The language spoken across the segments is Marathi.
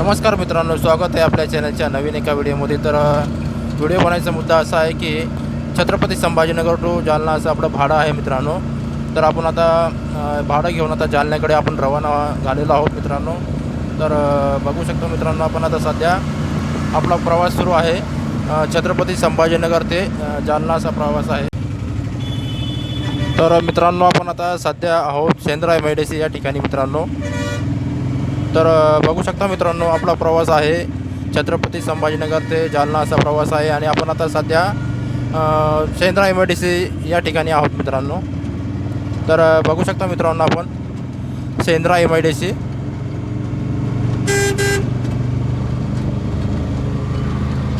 नमस्कार मित्रांनो स्वागत आहे आपल्या चॅनलच्या नवीन एका व्हिडिओमध्ये. तर व्हिडिओ बनायचा मुद्दा असा आहे की छत्रपती संभाजीनगर टू जालना असं आपलं भाडं आहे मित्रांनो. तर आपण आता भाडं घेऊन आता जालन्याकडे आपण रवाना झालेलो आहोत मित्रांनो. तर बघू शकतो मित्रांनो आपण आता सध्या आपला प्रवास सुरू आहे छत्रपती संभाजीनगर ते जालनाचा जालना असा प्रवास आहे. तर मित्रांनो आपण आता सध्या आहोत सेंद्राय मेडेसी या ठिकाणी मित्रांनो. तर बघू शकता मित्रांनो आपला प्रवास आहे छत्रपती संभाजीनगर ते जालना असा प्रवास आहे आणि आपण आता सध्या Shendra M I D C या ठिकाणी आहोत मित्रांनो. तर बघू शकता मित्रांनो आपण Shendra M I D C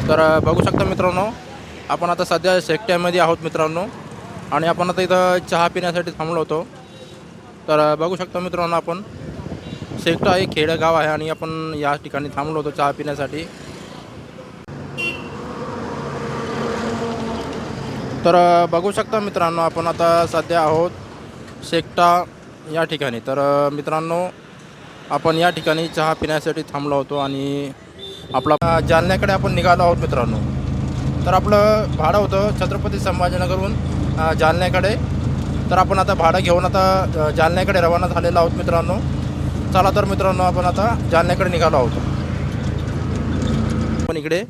तर बघू शकता मित्रांनो आपण आता सध्या सेक्ट्यामध्ये आहोत मित्रांनो. आणि आपण आता इथं चहा पिण्यासाठी थांबलो होतो. तर बघू शकता मित्रांनो आपण शेकटा हे खेडेगाव आहे आणि आपण या ठिकाणी थांबलो होतो चहा पिण्यासाठी. तर बघू शकता मित्रांनो आपण आता सध्या आहोत शेकटा या ठिकाणी. तर मित्रांनो आपण या ठिकाणी चहा पिण्यासाठी थांबलो होतो आणि आपला जालन्याकडे आपण निघालो आहोत मित्रांनो. तर आपलं भाडं होतं छत्रपती संभाजीनगरहून जालन्याकडे. तर आपण आता भाडं घेऊन आता जालन्याकडे रवाना झालेलो आहोत मित्रांनो. चला तर मित्रांनो आपण आता जालन्याकडे निघालो आहोत. पण इकडे.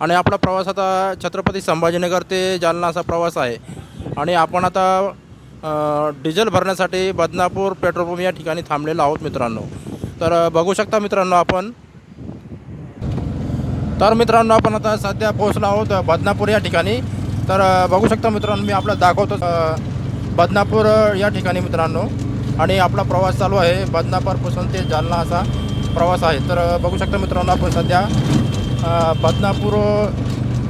आणि आपला प्रवास आता छत्रपती संभाजीनगर ते जालना असा प्रवास आहे. आणि आपण आता डिझेल भरण्यासाठी बदनापूर पेट्रोल पंप या ठिकाणी थांबलेलो आहोत मित्रांनो. तर बघू शकता मित्रांनो आपण. तर मित्रांनो आपण आता सध्या पोहोचलो आहोत बदनापूर या ठिकाणी. तर बघू शकता मित्रांनो मी आपल्याला दाखवतो बदनापूर या ठिकाणी मित्रांनो. आणि आपला प्रवास चालू आहे. बदनापूरपासून ते जालना असा प्रवास आहे. तर बघू शकता मित्रांनो आपण सध्या बदनापूर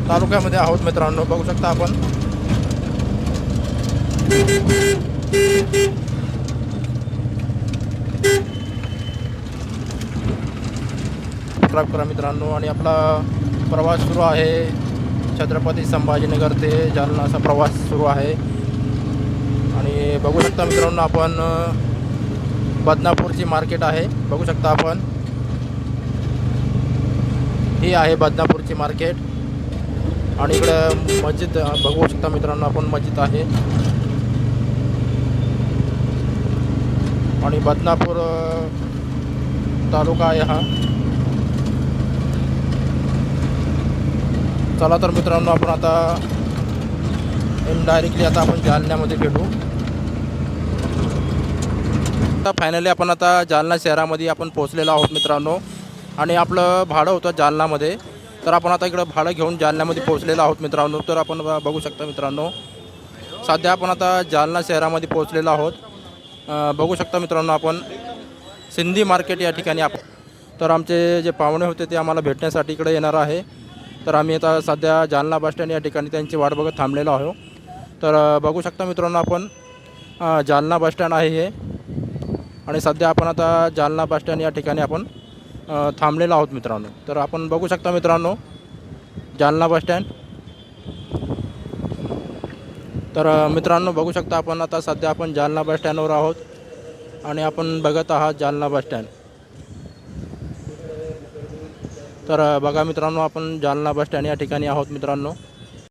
तालुक्यामध्ये आहोत मित्रांनो. बघू शकता आपण. सबस्क्राईब करा मित्रांनो. आणि आपला प्रवास सुरू आहे. छत्रपती संभाजीनगर ते जालना असा प्रवास सुरू आहे. बघू शकता मित्रांनो आपण बदनापूरची मार्केट आहे. बघू शकता आपण. ही आहे बदनापूरची मार्केट. आणि इकडं मस्जिद बघू शकता मित्रांनो आपण मस्जिद आहे. आणि बदनापूर तालुका आहे हा. चला तर मित्रांनो आपण आता डायरेक्टली आता आपण जालन्यामध्ये भेटू. आता फायनली आपण आता जालना शहरामध्ये आपण पोहोचलेलो आहोत मित्रांनो. आणि आपलं भाडं होतं जालनामध्ये. तर आपण आता इकडं भाडं घेऊन जालन्यामध्ये पोहोचलेलो आहोत मित्रांनो. तर आपण बघू शकता मित्रांनो. सध्या आपण आता जालना शहरामध्ये पोहोचलेलो आहोत. बघू शकता मित्रांनो आपण. सिंधी मार्केट या ठिकाणी आपण तर आमचे जे पाहुणे होते ते आम्हाला भेटण्यासाठी इकडे येणार आहे. तर आम्ही आता सध्या जालना बस स्टँड या ठिकाणी त्यांची वाट बघत थांबलेलो आहो तर बघू शकता मित्रांनो आपण. जालना बस स्टँड आहे हे. आणि सध्या आपण आता जालना बस स्टँड या ठिकाणी आपण थांबलेलो आहोत मित्रांनो. तर आपण बघू शकता मित्रांनो जालना बस स्टँड. तर मित्रांनो बघू शकता आपण आता सध्या आपण जालना बस स्टँडवर आहोत आणि आपण बघत आहात जालना बस स्टँड. तर बघा मित्रांनो आपण जालना बस स्टँड या ठिकाणी आहोत मित्रांनो.